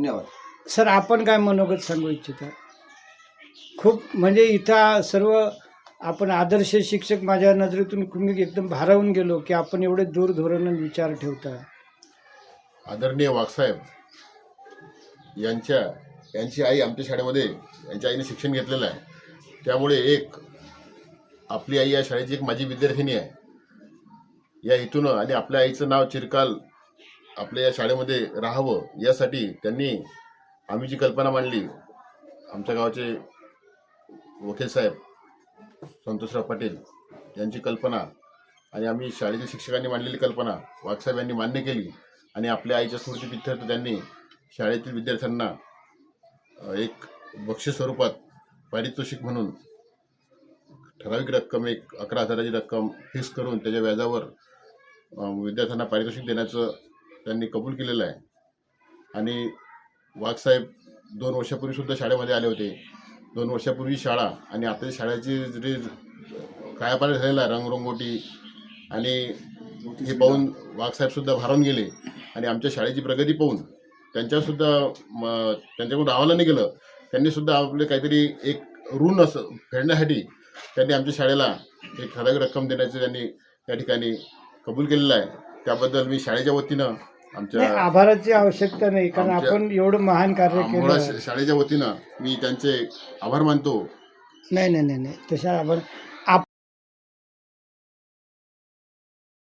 धन्यवाद. सर आपण काय मनोगत सांगू इच्छिता? खूप म्हणजे इथं सर्व आपण आदर्श शिक्षक माझ्या नजरेतून मी एकदम भारावून गेलो की आपण एवढे दूर धोरण आणि विचार ठेवता. आदरणीय वाघसाहेब यांच्या यांची आई आमच्या शाळेमध्ये यांच्या आईने शिक्षण घेतलेलं आहे. त्यामुळे एक आपली आई या शाळेची एक माझी विद्यार्थिनी आहे. या इथून आणि आपल्या आईचं नाव चिरकाल आपल्या या शाळेमध्ये राहावं यासाठी त्यांनी आम्ही जी कल्पना मांडली. आमच्या गावाचे वकील साहेब संतोषराव पाटील यांची कल्पना आणि आम्ही शाळेतील शिक्षकांनी मांडलेली कल्पना वाघसाहेब यांनी मान्य केली आणि आपल्या आईच्या स्मृतीप्रित्यर्थ त्यांनी शाळेतील विद्यार्थ्यांना एक बक्षीस स्वरूपात पारितोषिक म्हणून ठराविक रक्कम एक अकरा हजाराची रक्कम फिक्स करून त्याच्या व्याजावर विद्यार्थ्यांना पारितोषिक देण्याचं त्यांनी कबूल केलेलं आहे. आणि वाघसाहेब दोन वर्षापूर्वी सुद्धा शाळेमध्ये आले होते. दोन वर्षापूर्वी शाळा आणि आता शाळेची जे कायापालट झालेला आहे रंगरंगोटी आणि हे पाहून वाघसाहेबसुद्धा भारावून गेले. आणि आमच्या शाळेची प्रगती पाहून त्यांच्यासुद्धा म, त्यांच्याकडून राहावं नाही गेलं त्यांनीसुद्धा आपले काहीतरी एक ऋण असं फेडण्यासाठी त्यांनी आमच्या शाळेला एक ठराविक रक्कम देण्याचं त्यांनी त्या ठिकाणी कबूल केलेलं आहे. त्याबद्दल मी शाळेच्या वतीनं नाही आमच्या आभाराची आवश्यकता नाही कारण आमच्या- आपण एवढं महान कार्य मुळा केलं. शाळेच्या वतीनं मी त्यांचे आभार मानतो. नाही नाही नाही नाही तशा आभार